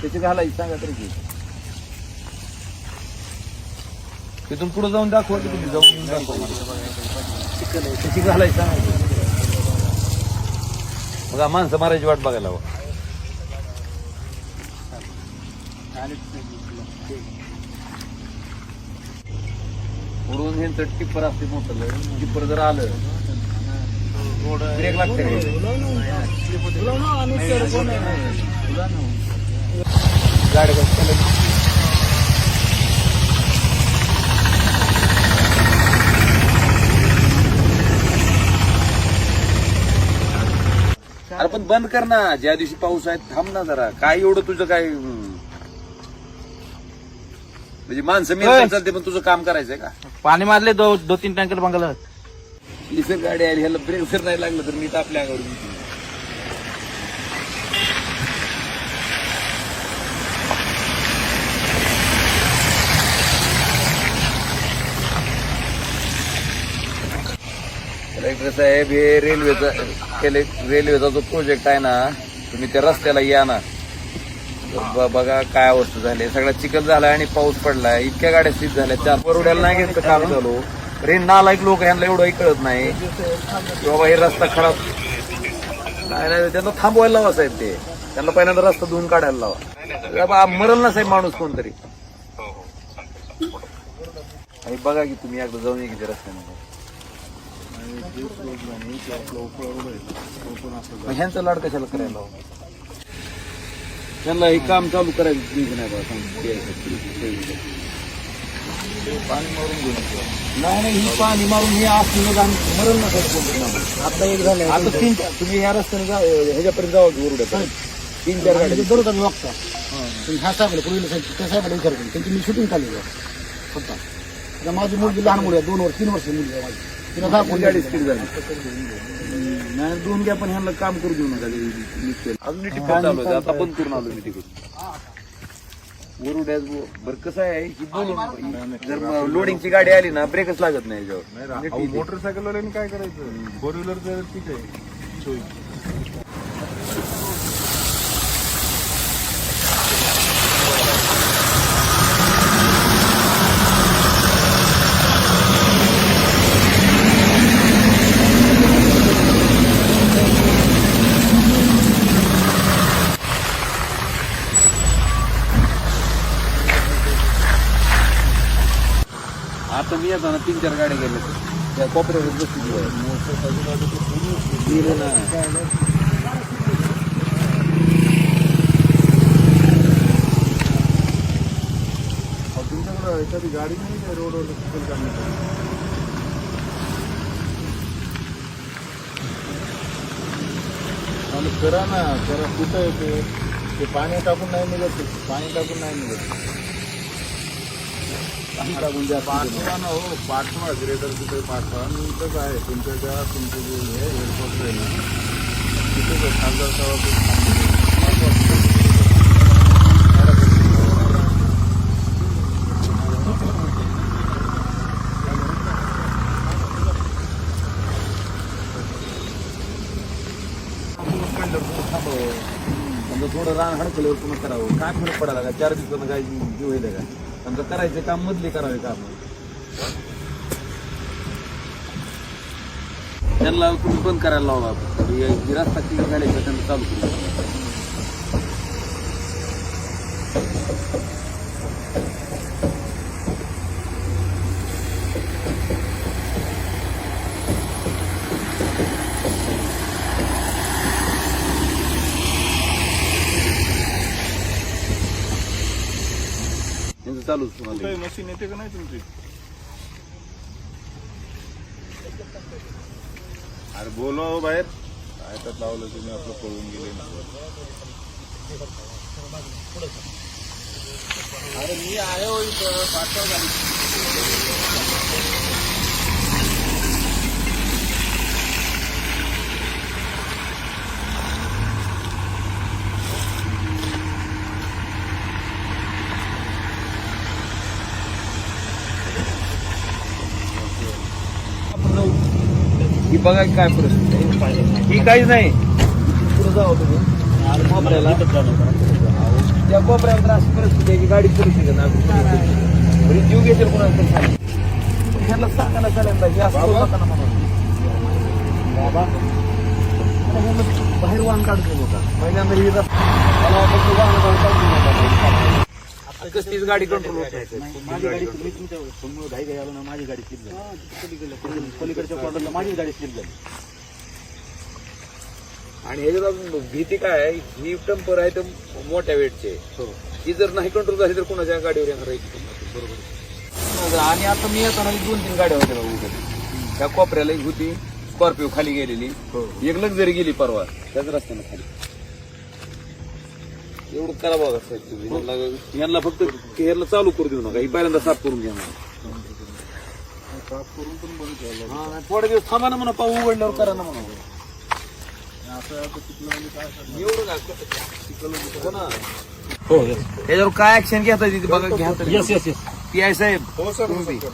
त्याची घालायची सांगा तरी की तिथून पुढे जाऊन दाखवा की तुम्ही जाऊन येऊन दाखवा. मला. त्याची घालायची सांगा. की. बघा माणसं मारायची वाट बघायला हवं. उडून हे टिप्पर असते मोठं टिप्पर जर आलं ब्रेक लागते. गाडी बंद कर ना. ज्या दिवशी पाऊस आहे थांब ना जरा. काय एवढं तुझं काय. म्हणजे माणसं मी चालते पण तुझं काम करायचंय का? पाणी मारले दो दो तीन टँकर बंगाला गाडी आली ह्याला ब्रेक जर नाही लागलं तर मी तर आपल्या अंगावर साहेब हे रेल्वेचा केले रेल्वेचा जो प्रोजेक्ट आहे ना तुम्ही त्या रस्त्याला या ना. बघा काय अवस्था झाली. सगळा चिखल झालाय आणि पाऊस पडलाय. इतक्या गाड्या स्थित झाल्या. चार वरुड्याला नाही घेतलं काम चालू. रे नालायक लोक ह्यांना एवढंही कळत नाही. की बाबा हे रस्ता खराब. नाही नाही त्यांना थांबवायला लावा साहेब ते. त्यांना पहिल्यांदा रस्ता धुवून काढायला लावा. बाबा मरल ना साहेब माणूस कोणतरी. आणि बघा की तुम्ही एकदा जाऊन ये की त्या रस्त्याने मग ह्यांचं लाड कशाला करायला? त्यांना हे काम चालू करायचं ठीक नाही बा पाणी मारून घेऊन नाही नाही ही पाणी मारून हे असलं जाण मरण नका आता एक झालं. आता तीन तुम्ही या रस्त्याने जा ह्याच्यापर्यंत जावा की वरुड्या तीन चार गाड्या. दररोज आम्ही वागता. पण ह्या साहेबाला पूर्वीला साहेब त्या साहेबाला विचार त्यांची मी शूटिंग आहे. फक्त. माझी मुलगी लहान मुली आहे दोन वर्ष तीन वर्ष मुलगी आहे माझी. नाही दोन घ्या पण ह्यांना काम करू देऊ नका. अजून टिप्पर चालू आहे. आता बंद करून आलो मी तिकडून. वरुड्यात बरं कसं आहे? की बोलून जर लोडिंगची गाडी आली ना ब्रेकच लागत नाही याच्यावर. मोटरसायकल काय करायचं? फोर व्हीलर ठीक आहे. आता मी येतो ना तीन चार गाड्या गेल्या. त्या कोपऱ्यावर बसली ना. एखादी गाडी नाही काय रोडवर चिखल काढण्यासाठी आणि करा ना करा. कुठं येते ते? पाणी टाकून नाही निघत पाणी टाकून नाही निघत पाठवा ना हो पाठवा. ग्रेटर तिथे पाठवा. मी इथंच आहे. तुमच्या ज्या तुमचे जे हे एअरपोर्ट आहे ना तिथेच आहे. खासदार साहेब समजा थोडं रान हडकलं पुन्हा करावं. काय फरक पडायला का चार दिवसानं काय जीव होईल का? समजा करायचं काम मधले करावे काम. त्यांना तुम्ही बंद करायला लावा. रस्ता क्लिअर झाल्याचं त्यांना चालू करू त्यांचं चालूच तुम्हाला काही मशीन येते का नाही तुमची? अरे बोलवा हो बाहेर. काय लावलं तुम्ही आपलं पळून गेले अरे मी आहे हो इथं पाठवा गाडी. ही बघा की काय परिस्थिती आहे. ही काहीच नाही. पुढे जावं तुम्ही. कोपऱ्याला. त्या कोपऱ्याला परिस्थिती आहे की गाडी परिस्थिती आहे ना बरी जीव घेतील कोणाला तरी ह्याला सांगा ना चालेल हे असं करू नका ना म्हणून. आता ह्याला बाहेर वाहन काढतो नका पहिल्यांदा ही मला वाटतं वाहन काढून कसलीच गाडी कंट्रोल होत नाही. माझी गाडी मी तुमच्यासमोर घाई घाई आलो ना माझी गाडी स्लिप झाली. पलीकडच्या माझी गाडी स्लिप झाली. आणि ह्याच्यात अजून भीती काय आहे ही टेम्पर आहे तर मोठ्या वेटचे. ही. जर नाही कंट्रोल झाली तर कोणाच्या गाडीवर येणार आहे? बरोबर. आणि आता मी येताना दोन तीन गाड्या होत्या बघा उद्या त्या कोपऱ्याला एक होती स्कॉर्पिओ खाली गेलेली. एक लक्झरी गेली परवा. त्याच रस्त्यानं खाली. एवढं करा बघा साहेब तुम्ही ह्यांना फक्त ह्यांना चालू करू देऊ नका ही पहिल्यांदा साफ करून घ्या म्हणा. साफ करून पण बंद केलं हा, नाही, थोडे दिवस थांबा ना म्हणा पाऊ उघडल्यावर करा ना म्हणा असं आता तिथलं आणि काय करणार? एवढं काय हो ना हो त्याच्यावर काय ऍक्शन घेता येते बघा घ्या yes yes yes P I साहेब हो सर. हो, सर.